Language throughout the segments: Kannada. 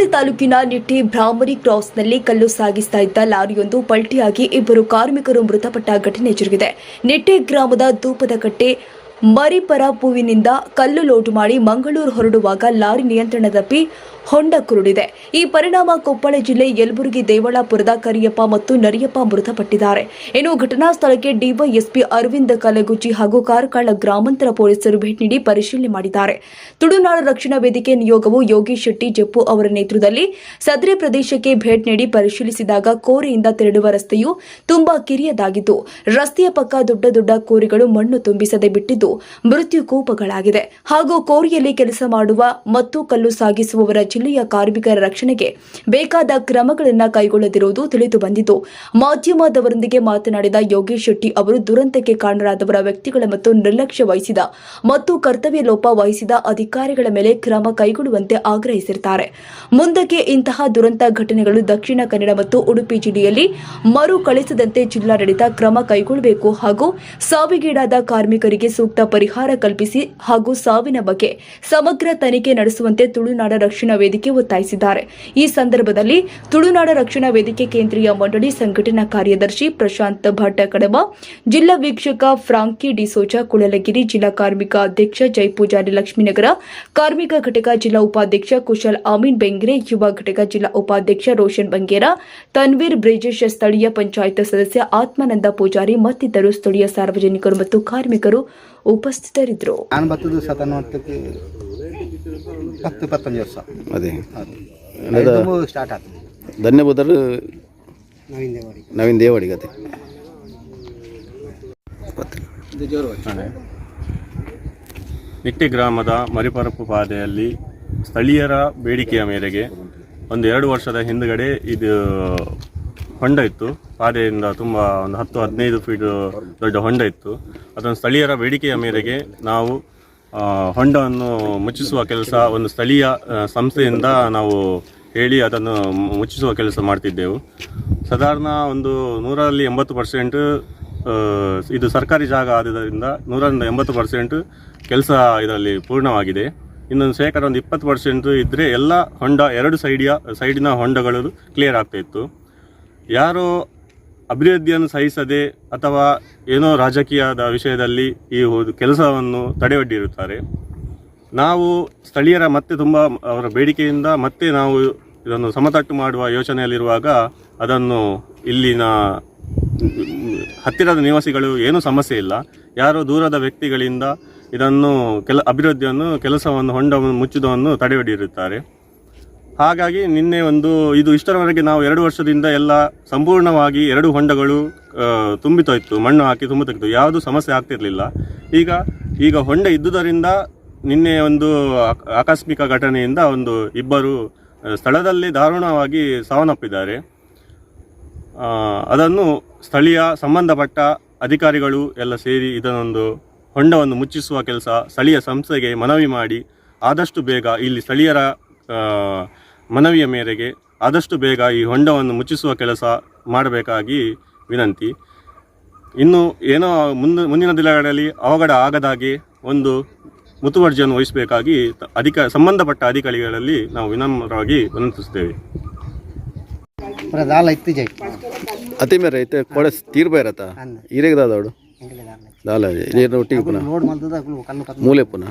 ಹುಬ್ಬಳ್ಳಿ ತಾಲೂಕಿನ ನಿಟ್ಟಿ ಬ್ರಾಹ್ಮರಿ ಕ್ರಾಸ್ನಲ್ಲಿ ಕಲ್ಲು ಸಾಗಿಸ್ತಾ ಇದ್ದ ಲಾರಿಯೊಂದು ಪಲ್ಟಿಯಾಗಿ ಇಬ್ಬರು ಕಾರ್ಮಿಕರು ಮೃತಪಟ್ಟ ಘಟನೆ ಜರುಗಿದೆ. ನಿಟ್ಟೆ ಗ್ರಾಮದ ಧೂಪದಕಟ್ಟೆ ಮರಿಪರಪುವಿನಿಂದ ಕಲ್ಲು ಲೋಟು ಮಾಡಿ ಮಂಗಳೂರು ಹೊರಡುವಾಗ ಲಾರಿ ನಿಯಂತ್ರಣ ತಪ್ಪಿ ಹೊಂಡ ಕುರುಡಿದೆ. ಈ ಪರಿಣಾಮ ಕೊಪ್ಪಳ ಜಿಲ್ಲೆ ಯಲಬುರಗಿ, ದೇವಳಾಪುರದ ಕರಿಯಪ್ಪ ಮತ್ತು ನರಿಯಪ್ಪ ಮೃತಪಟ್ಟಿದ್ದಾರೆ. ಇನ್ನು ಘಟನಾ ಸ್ಥಳಕ್ಕೆ ಡಿವೈಎಸ್ಪಿ ಅರವಿಂದ ಕಲಗುಚ್ಚಿ ಹಾಗೂ ಕಾರ್ಕಳ ಗ್ರಾಮಾಂತರ ಪೊಲೀಸರು ಭೇಟಿ ನೀಡಿ ಪರಿಶೀಲನೆ ಮಾಡಿದ್ದಾರೆ. ತುಳುನಾಡು ರಕ್ಷಣಾ ವೇದಿಕೆ ನಿಯೋಗವು ಯೋಗೇಶ್ ಶೆಟ್ಟಿ, ಜಪ್ಪು ಅವರ ನೇತೃತ್ವದಲ್ಲಿ ಸದ್ರೆ ಪ್ರದೇಶಕ್ಕೆ ಭೇಟಿ ನೀಡಿ ಪರಿಶೀಲಿಸಿದಾಗ ಕೋರೆಯಿಂದ ತೆರಳುವ ರಸ್ತೆಯು ತುಂಬಾ ಕಿರಿಯದಾಗಿದ್ದು ರಸ್ತೆಯ ಪಕ್ಕ ದೊಡ್ಡ ದೊಡ್ಡ ಕೋರಿಗಳು ಮಣ್ಣು ತುಂಬಿಸದೆ ಬಿಟ್ಟಿದ್ದು ಮೃತ್ಯು ಕೋಪಗಳಾಗಿದೆ. ಹಾಗೂ ಕೋರಿಯಲ್ಲಿ ಕೆಲಸ ಮಾಡುವ, ಮತ್ತು ಕಲ್ಲು ಸಾಗಿಸುವವರ ಜಿಲ್ಲೆಯ ಕಾರ್ಮಿಕರ ರಕ್ಷಣೆಗೆ ಬೇಕಾದ ಕ್ರಮಗಳನ್ನು ಕೈಗೊಳ್ಳದಿರುವುದು ತಿಳಿದು ಬಂದಿತು ಮಾಧ್ಯಮದವರೊಂದಿಗೆ ಮಾತನಾಡಿದ ಯೋಗೇಶ್ ಶೆಟ್ಟಿ ಅವರು ದುರಂತಕ್ಕೆ ಕಾರಣರಾದವರ ವ್ಯಕ್ತಿಗಳ ಮತ್ತು ನಿರ್ಲಕ್ಷ್ಯ ವಹಿಸಿದ ಮತ್ತು ಕರ್ತವ್ಯ ಲೋಪ ವಹಿಸಿದ ಅಧಿಕಾರಿಗಳ ಮೇಲೆ ಕ್ರಮ ಕೈಗೊಳ್ಳುವಂತೆ ಆಗ್ರಹಿಸಿರುತ್ತಾರೆ ಮುಂದಕ್ಕೆ ಇಂತಹ ದುರಂತ ಘಟನೆಗಳು ದಕ್ಷಿಣ ಕನ್ನಡ ಮತ್ತು ಉಡುಪಿ ಜಿಲ್ಲೆಯಲ್ಲಿ ಮರುಕಳಿಸದಂತೆ ಜಿಲ್ಲಾಡಳಿತ ಕ್ರಮ ಕೈಗೊಳ್ಳಬೇಕು ಹಾಗೂ ಸಾವಿಗೀಡಾದ ಕಾರ್ಮಿಕರಿಗೆ ಸೂಕ್ತ ಪರಿಹಾರ ಕಲ್ಪಿಸಿ ಹಾಗೂ ಸಾವಿನ ಬಗ್ಗೆ ಸಮಗ್ರ ತನಿಖೆ ನಡೆಸುವಂತೆ ತುಳುನಾಡ ರಕ್ಷಣಾ ವೇದಿಕೆ ಒತ್ತಾಯಿಸಿದ್ದಾರೆ. ಈ ಸಂದರ್ಭದಲ್ಲಿ ತುಳುನಾಡ ರಕ್ಷಣಾ ವೇದಿಕೆ ಕೇಂದ್ರೀಯ ಮಂಡಳಿ ಸಂಘಟನಾ ಕಾರ್ಯದರ್ಶಿ ಪ್ರಶಾಂತ್ ಭಟ್ಟ ಕಡಬ ಜಿಲ್ಲಾ ವೀಕ್ಷಕ ಫ್ರಾಂಕಿ ಡಿಸೋಜಾ ಕುಳಲಗಿರಿ ಜಿಲ್ಲಾ ಕಾರ್ಮಿಕ ಅಧ್ಯಕ್ಷ ಜೈಪೂಜಾರಿ ಲಕ್ಷ್ಮೀನಗರ, ಕಾರ್ಮಿಕ ಘಟಕ ಜಿಲ್ಲಾ ಉಪಾಧ್ಯಕ್ಷ ಕುಶಲ್ ಅಮೀನ್ ಬೆಂಗ್ರೆ, ಯುವ ಘಟಕ ಜಿಲ್ಲಾ ಉಪಾಧ್ಯಕ್ಷ ರೋಷನ್ ಬಂಗೇರ, ತನ್ವೀರ್ ಬ್ರಿಜೇಶ್ ಸ್ಥಳೀಯ ಪಂಚಾಯತ್ ಸದಸ್ಯ ಆತ್ಮಾನಂದ ಪೂಜಾರಿ ಮತ್ತಿತರರು ಸ್ಥಳೀಯ ಸಾರ್ವಜನಿಕರು ಮತ್ತು ಕಾರ್ಮಿಕರು ಉಪಸ್ಥಿತರಿದ್ದರು. ನಾನು ಬರ್ತದ್ದು ಸತನವತ್ತಕ್ಕೆ ಹತ್ತು ಇಪ್ಪತ್ತೊಂದು ವರ್ಷ. ಅದೇ. ಅದು ಸ್ಟಾರ್ಟ್ ಆಗ್ತದೆ ಧನ್ಯವಾದರು ನವೀನ್ ದೇವಾಡಿ ನವೀನ್ ದೇವಡಿಗತೆ ನಿಟ್ಟೆ ಗ್ರಾಮದ ಮರಿಪರಪು ಪಾದೆಯಲ್ಲಿ ಸ್ಥಳೀಯರ ಬೇಡಿಕೆಯ ಮೇರೆಗೆ ಒಂದು ಎರಡು ವರ್ಷದ ಹಿಂದುಗಡೆ ಇದು ಹೊಂಡ ಇತ್ತು. ಪಾದೆಯಿಂದ ತುಂಬ ಒಂದು ಹತ್ತು ಹದಿನೈದು ಫೀಟ್ ದೊಡ್ಡ ಹೊಂಡ ಇತ್ತು. ಅದನ್ನು ಸ್ಥಳೀಯರ ಬೇಡಿಕೆಯ ಮೇರೆಗೆ ನಾವು ಹೊಂಡವನ್ನು ಮುಚ್ಚಿಸುವ ಕೆಲಸ ಒಂದು ಸ್ಥಳೀಯ ಸಂಸ್ಥೆಯಿಂದ ನಾವು ಹೇಳಿ ಅದನ್ನು ಮುಚ್ಚಿಸುವ ಕೆಲಸ ಮಾಡ್ತಿದ್ದೆವು. ಸಾಧಾರಣ ಒಂದು ನೂರಲ್ಲಿ ಎಂಬತ್ತು ಪರ್ಸೆಂಟ್ ಇದು ಸರ್ಕಾರಿ ಜಾಗ ಆದ್ದರಿಂದ ನೂರರಿಂದ ಎಂಬತ್ತು ಪರ್ಸೆಂಟ್ ಕೆಲಸ ಇದರಲ್ಲಿ ಪೂರ್ಣವಾಗಿದೆ. ಇನ್ನೊಂದು ಶೇಕಡ ಒಂದು ಇಪ್ಪತ್ತು ಪರ್ಸೆಂಟ್ ಇದ್ದರೆ ಎಲ್ಲ ಹೊಂಡ, ಎರಡು ಸೈಡಿಯ, ಸೈಡಿನ ಹೊಂಡಗಳು ಕ್ಲಿಯರ್ ಆಗ್ತಾಯಿತ್ತು ಯಾರೋ ಅಭಿವೃದ್ಧಿಯನ್ನು ಸಹಿಸದೆ ಅಥವಾ ಏನೋ ರಾಜಕೀಯದ ವಿಷಯದಲ್ಲಿ ಈ ಕೆಲಸವನ್ನು ತಡೆಯೊಡ್ಡಿರುತ್ತಾರೆ ನಾವು ಸ್ಥಳೀಯರ ಮತ್ತೆ ತುಂಬ ಅವರ ಬೇಡಿಕೆಯಿಂದ ಮತ್ತೆ ನಾವು ಇದನ್ನು ಸಮತಟ್ಟು ಮಾಡುವ ಯೋಚನೆಯಲ್ಲಿರುವಾಗ ಅದನ್ನು ಇಲ್ಲಿನ ಹತ್ತಿರದ ನಿವಾಸಿಗಳು ಏನೂ ಸಮಸ್ಯೆ ಇಲ್ಲ. ಯಾರೋ ದೂರದ ವ್ಯಕ್ತಿಗಳಿಂದ ಇದನ್ನು ಕೆಲ ಅಭಿವೃದ್ಧಿಯನ್ನು, ಕೆಲಸವನ್ನು ಹೊಂಡವನ್ನು ಮುಚ್ಚಿದವನ್ನು ತಡೆಯೊಡ್ಡಿರುತ್ತಾರೆ ಹಾಗಾಗಿ ನಿನ್ನೆ ಒಂದು, ಇದು ಇಷ್ಟರವರೆಗೆ ನಾವು ಎರಡು ವರ್ಷದಿಂದ ಎಲ್ಲ ಸಂಪೂರ್ಣವಾಗಿ ಎರಡು ಹೊಂಡಗಳು ತುಂಬಿತೋಯ್ತು, ಮಣ್ಣು ಹಾಕಿ ತುಂಬುತ್ತಿತ್ತು ಯಾವುದು ಸಮಸ್ಯೆ ಆಗ್ತಿರಲಿಲ್ಲ. ಈಗ ಈಗ ಹೊಂಡ ಇದ್ದುದರಿಂದ ನಿನ್ನೆ ಒಂದು ಆಕ- ಆಕಸ್ಮಿಕ ಘಟನೆಯಿಂದ ಒಂದು ಇಬ್ಬರು ಸ್ಥಳದಲ್ಲಿ ದಾರುಣವಾಗಿ ಸಾವನ್ನಪ್ಪಿದ್ದಾರೆ. ಅದನ್ನು ಸ್ಥಳೀಯ ಸಂಬಂಧಪಟ್ಟ ಅಧಿಕಾರಿಗಳು ಎಲ್ಲ ಸೇರಿ ಇದನ್ನೊಂದು ಹೊಂಡವನ್ನು ಮುಚ್ಚಿಸುವ ಕೆಲಸ ಸ್ಥಳೀಯ ಸಂಸ್ಥೆಗೆ ಮನವಿ ಮಾಡಿ ಆದಷ್ಟು ಬೇಗ ಇಲ್ಲಿ ಸ್ಥಳೀಯರ ಮನವಿಯ ಮೇರೆಗೆ ಆದಷ್ಟು ಬೇಗ ಈ ಹೊಂಡವನ್ನು ಮುಚ್ಚಿಸುವ ಕೆಲಸ ಮಾಡಬೇಕಾಗಿ ವಿನಂತಿ. ಇನ್ನು ಏನೋ ಮುಂದೆ ಮುಂದಿನ ದಿನಗಳಲ್ಲಿ ಅವಘಡ ಆಗದಾಗೆ ಒಂದು ಮುತುವರ್ಜಿಯನ್ನು ವಹಿಸಬೇಕಾಗಿ ಅಧಿಕ ಸಂಬಂಧಪಟ್ಟ ಅಧಿಕಾರಿಗಳಲ್ಲಿ ನಾವು ವಿನಮ್ರವಾಗಿ ವಿನಂತಿಸುತ್ತೇವೆ. ಅತಿ ಮೇರೆ ಐತೆ ಕೊಡೆ ತೀರ್ಬ ಇರತ್ತಾ? ಅವಳು ದಾಲ ನೀರು ಒಟ್ಟಿಗೆ ಪುನಃ? ಮೂಲೆ ಪುನಃ?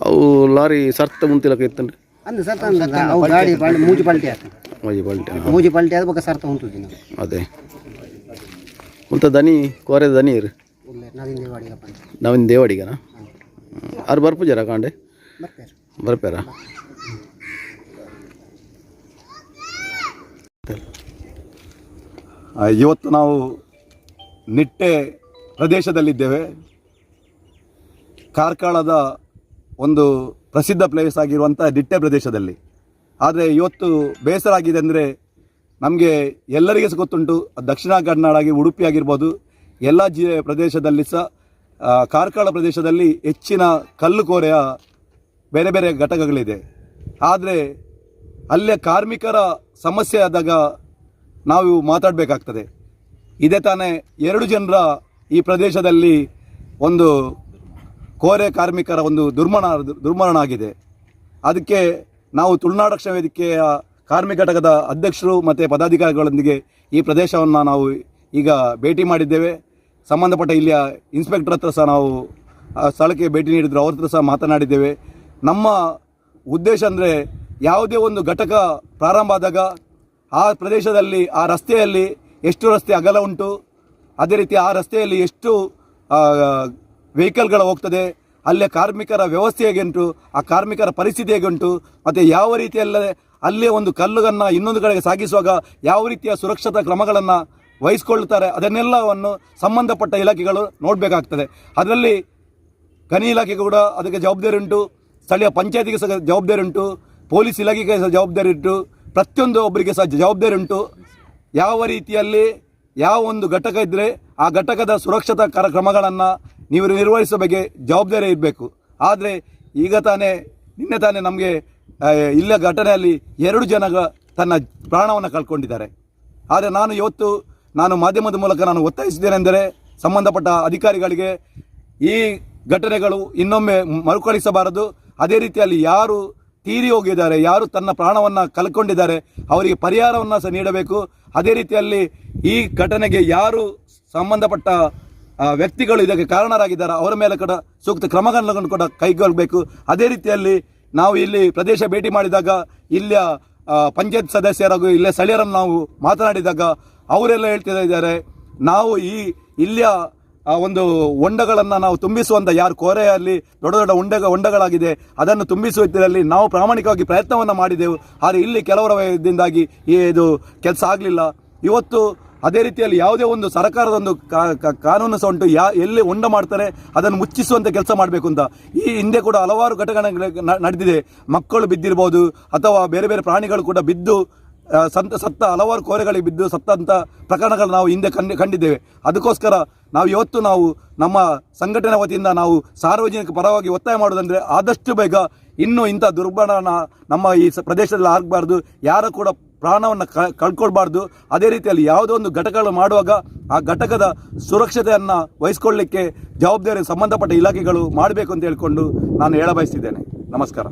ಅವು ಲಾರಿ ಸರ್ತ ಮುಂತಿಲಕ ಇತ್ತಂಡ್ರಿ ಅಂದ ಸರ್ತ ಅವು ಗಾಡಿ ಪಲ್ಟಿ ಮೂಜಿ ಪಲ್ಟಿ ಆಗ್ತದೆ ಮಜಿ ಬಲ್ಟೆ ಮೂಜಿ ಪಲ್ಟಿ ಆದ ಸರ್ತ ದಿನ. ಅದೇ. ಮುಂತ ದನಿ ಕೋರೆ ದನಿ ದೇವಾಡಿಗಪ್ಪ ಅಂತ ನಾವಿನ್ ದೇವಾಡಿಗನ? ಅವ್ರು ಬರ್ಪೂಜಾರ ಕಾಂಡೆ? ಬರ್ತಾರೆ ಬರ್ಪ್ಯಾರ ಆ, ಇವತ್ತು ನಾವು ನಿಟ್ಟೆ ಪ್ರದೇಶದಲ್ಲಿದ್ದೇವೆ. ಕಾರ್ಕಳದ ಒಂದು ಪ್ರಸಿದ್ಧ ಪ್ಲೇಸ್ ಆಗಿರುವಂಥ ದಿಟ್ಟೆ ಪ್ರದೇಶದಲ್ಲಿ. ಆದರೆ ಇವತ್ತು ಬೇಸರ ಆಗಿದೆ ಅಂದರೆ ನಮಗೆ ಎಲ್ಲರಿಗೆ ಸಹ ಗೊತ್ತುಂಟು, ದಕ್ಷಿಣ ಕನ್ನಡ ಆಗಿ ಉಡುಪಿ ಆಗಿರ್ಬೋದು, ಎಲ್ಲ ಜಿ ಪ್ರದೇಶದಲ್ಲಿ ಸಹ ಕಾರ್ಕಳ ಪ್ರದೇಶದಲ್ಲಿ ಹೆಚ್ಚಿನ ಕಲ್ಲು ಕೋರೆಯ ಬೇರೆ ಬೇರೆ ಘಟಕಗಳಿದೆ. ಆದರೆ ಅಲ್ಲಿಯ ಕಾರ್ಮಿಕರ ಸಮಸ್ಯೆ ಆದಾಗ ನಾವು ಮಾತಾಡಬೇಕಾಗ್ತದೆ. ಇದೇ ತಾನೇ ಎರಡು ಜನರ ಈ ಪ್ರದೇಶದಲ್ಲಿ ಒಂದು ಕೋರೆ ಕಾರ್ಮಿಕರ ಒಂದು ದುರ್ಮರಣ ದುರ್ಮರಣ ಆಗಿದೆ ಅದಕ್ಕೆ ನಾವು ತುಳುನಾಡು ರಕ್ಷಣಾ ವೇದಿಕೆಯ ಕಾರ್ಮಿಕ ಘಟಕದ ಅಧ್ಯಕ್ಷರು ಮತ್ತು ಪದಾಧಿಕಾರಿಗಳೊಂದಿಗೆ ಈ ಪ್ರದೇಶವನ್ನು ನಾವು ಈಗ ಭೇಟಿ ಮಾಡಿದ್ದೇವೆ. ಸಂಬಂಧಪಟ್ಟ ಇಲ್ಲಿಯ ಇನ್ಸ್ಪೆಕ್ಟರ್ ಹತ್ರ ಸಹ ನಾವು ಸ್ಥಳಕ್ಕೆ ಭೇಟಿ ನೀಡಿದ್ರು. ಅವ್ರ ಹತ್ರ ಸಹ ಮಾತನಾಡಿದ್ದೇವೆ. ನಮ್ಮ ಉದ್ದೇಶ ಅಂದರೆ ಯಾವುದೇ ಒಂದು ಘಟಕ ಪ್ರಾರಂಭ ಆದಾಗ ಆ ಪ್ರದೇಶದಲ್ಲಿ, ಆ ರಸ್ತೆಯಲ್ಲಿ ಎಷ್ಟು ರಸ್ತೆ ಅಗಲ ಉಂಟು, ಅದೇ ರೀತಿ ಆ ರಸ್ತೆಯಲ್ಲಿ ಎಷ್ಟು ವೆಹಿಕಲ್ಗಳು ಹೋಗ್ತದೆ, ಅಲ್ಲೇ ಕಾರ್ಮಿಕರ ವ್ಯವಸ್ಥೆ ಹೇಗೆ ಉಂಟು ಆ ಕಾರ್ಮಿಕರ ಪರಿಸ್ಥಿತಿ ಹೇಗೆ ಉಂಟು ಮತ್ತು ಯಾವ ರೀತಿಯಲ್ಲ ಅಲ್ಲೇ ಒಂದು ಕಲ್ಲುಗಳನ್ನು ಇನ್ನೊಂದು ಕಡೆಗೆ ಸಾಗಿಸುವಾಗ ಯಾವ ರೀತಿಯ ಸುರಕ್ಷತಾ ಕ್ರಮಗಳನ್ನು ವಹಿಸ್ಕೊಳ್ತಾರೆ, ಅದನ್ನೆಲ್ಲವನ್ನು ಸಂಬಂಧಪಟ್ಟ ಇಲಾಖೆಗಳು ನೋಡಬೇಕಾಗ್ತದೆ. ಅದರಲ್ಲಿ ಗಣಿ ಇಲಾಖೆ ಕೂಡ ಅದಕ್ಕೆ ಜವಾಬ್ದಾರಿ ಉಂಟು ಸ್ಥಳೀಯ ಪಂಚಾಯತಿಗೆ ಸಹ ಜವಾಬ್ದಾರಿ ಉಂಟು ಪೊಲೀಸ್ ಇಲಾಖೆಗೆ ಸಹ ಜವಾಬ್ದಾರಿ ಉಂಟು ಪ್ರತಿಯೊಂದು ಒಬ್ಬರಿಗೆ ಸಹ ಜವಾಬ್ದಾರಿ ಉಂಟು ಯಾವ ರೀತಿಯಲ್ಲಿ ಯಾವ ಒಂದು ಘಟಕ ಇದ್ದರೆ ಆ ಘಟಕದ ಸುರಕ್ಷತಾ ಕರ ಕ್ರಮಗಳನ್ನು ನೀವು ನಿರ್ವಹಿಸುವ ಬಗ್ಗೆ ಜವಾಬ್ದಾರಿ ಇರಬೇಕು. ಆದರೆ ಈಗ ತಾನೇ, ನಿನ್ನೆ ತಾನೇ ನಮಗೆ ಇಲ್ಲ ಘಟನೆಯಲ್ಲಿ ಎರಡು ಜನ ತನ್ನ ಪ್ರಾಣವನ್ನು ಕಳ್ಕೊಂಡಿದ್ದಾರೆ. ಆದರೆ ನಾನು ಇವತ್ತು ನಾನು ಮಾಧ್ಯಮದ ಮೂಲಕ ನಾನು ಒತ್ತಾಯಿಸಿದ್ದೇನೆಂದರೆ ಸಂಬಂಧಪಟ್ಟ ಅಧಿಕಾರಿಗಳಿಗೆ ಈ ಘಟನೆಗಳು ಇನ್ನೊಮ್ಮೆ ಮರುಕಳಿಸಬಾರದು. ಅದೇ ರೀತಿಯಲ್ಲಿ ಯಾರು ತೀರಿ ಹೋಗಿದ್ದಾರೆ, ಯಾರು ತನ್ನ ಪ್ರಾಣವನ್ನು ಕಲ್ಕೊಂಡಿದ್ದಾರೆ ಅವರಿಗೆ ಪರಿಹಾರವನ್ನು ಸಹ ನೀಡಬೇಕು. ಅದೇ ರೀತಿಯಲ್ಲಿ ಈ ಘಟನೆಗೆ ಯಾರು ಸಂಬಂಧಪಟ್ಟ ವ್ಯಕ್ತಿಗಳು ಇದಕ್ಕೆ ಕಾರಣರಾಗಿದ್ದಾರೆ. ಅವರ ಮೇಲೆ ಕೂಡ ಸೂಕ್ತ ಕ್ರಮಗಳನ್ನು ಕೂಡ ಕೈಗೊಳ್ಳಬೇಕು. ಅದೇ ರೀತಿಯಲ್ಲಿ ನಾವು ಇಲ್ಲಿ ಪ್ರದೇಶ ಭೇಟಿ ಮಾಡಿದಾಗ ಇಲ್ಲಿಯ ಪಂಚಾಯತ್ ಸದಸ್ಯರಾಗೂ ಇಲ್ಲೇ ಸ್ಥಳೀಯರನ್ನು ನಾವು ಮಾತನಾಡಿದಾಗ ಅವರೆಲ್ಲ ಹೇಳ್ತಾ ಇದ್ದಾರೆ. ನಾವು ಈ ಇಲ್ಲಿಯ ಒಂದು ಹೊಂಡಗಳನ್ನು ನಾವು ತುಂಬಿಸುವಂಥ ಯಾರು ಕೋರೆಯಲ್ಲಿ ದೊಡ್ಡ ದೊಡ್ಡ ಹೊಂಡ ಹೊಂಡಗಳಾಗಿದೆ. ಅದನ್ನು ತುಂಬಿಸುವುದರಲ್ಲಿ ನಾವು ಪ್ರಾಮಾಣಿಕವಾಗಿ ಪ್ರಯತ್ನವನ್ನು ಮಾಡಿದೆವು. ಆದರೆ ಇಲ್ಲಿ ಕೆಲವರ ಇದರಿಂದಾಗಿ ಇದು ಕೆಲಸ ಆಗಲಿಲ್ಲ. ಇವತ್ತು ಅದೇ ರೀತಿಯಲ್ಲಿ ಯಾವುದೇ ಒಂದು ಸರ್ಕಾರದ ಒಂದು ಕಾನೂನು ಸಹ ಉಂಟು. ಯಾ ಎಲ್ಲಿ ಉಂಡ ಮಾಡ್ತಾರೆ, ಅದನ್ನು ಮುಚ್ಚಿಸುವಂಥ ಕೆಲಸ ಮಾಡಬೇಕು ಅಂತ. ಈ ಹಿಂದೆ ಕೂಡ ಹಲವಾರು ಘಟನೆಗಳು ನ- ನಡೆದಿದೆ. ಮಕ್ಕಳು ಬಿದ್ದಿರ್ಬೋದು, ಅಥವಾ ಬೇರೆ ಬೇರೆ ಪ್ರಾಣಿಗಳು ಕೂಡ ಬಿದ್ದು ಸಂತ ಸತ್ತ ಹಲವಾರು ಕೋರೆಗಳಿಗೆ ಬಿದ್ದು ಸತ್ತಂಥ ಪ್ರಕರಣಗಳು ನಾವು ಹಿಂದೆ ಕಂಡು ಕಂಡಿದ್ದೇವೆ. ಅದಕ್ಕೋಸ್ಕರ ನಾವು ಇವತ್ತು ನಾವು ನಮ್ಮ ಸಂಘಟನೆ ವತಿಯಿಂದ ನಾವು ಸಾರ್ವಜನಿಕ ಪರವಾಗಿ ಒತ್ತಾಯ ಮಾಡೋದಂದರೆ ಆದಷ್ಟು ಬೇಗ ಇನ್ನೂ ಇಂಥ ದುರ್ಬಣನ ನಮ್ಮ ಈ ಪ್ರದೇಶದಲ್ಲಿ ಆಗಬಾರ್ದು. ಯಾರು ಕೂಡ ಪ್ರಾಣವನ್ನು ಕಳ್ಕೊಳ್ಬಾರ್ದು. ಅದೇ ರೀತಿಯಲ್ಲಿ ಯಾವುದೋ ಒಂದು ಘಟಕಗಳು ಮಾಡುವಾಗ ಆ ಘಟಕದ ಸುರಕ್ಷತೆಯನ್ನು ವಹಿಸ್ಕೊಳ್ಳಿಕ್ಕೆ ಜವಾಬ್ದಾರಿ ಸಂಬಂಧಪಟ್ಟ ಇಲಾಖೆಗಳು ಮಾಡಬೇಕು ಅಂತ ಹೇಳಿಕೊಂಡು ನಾನು ಹೇಳಬಯಸ್ತಿದ್ದೇನೆ. ನಮಸ್ಕಾರ.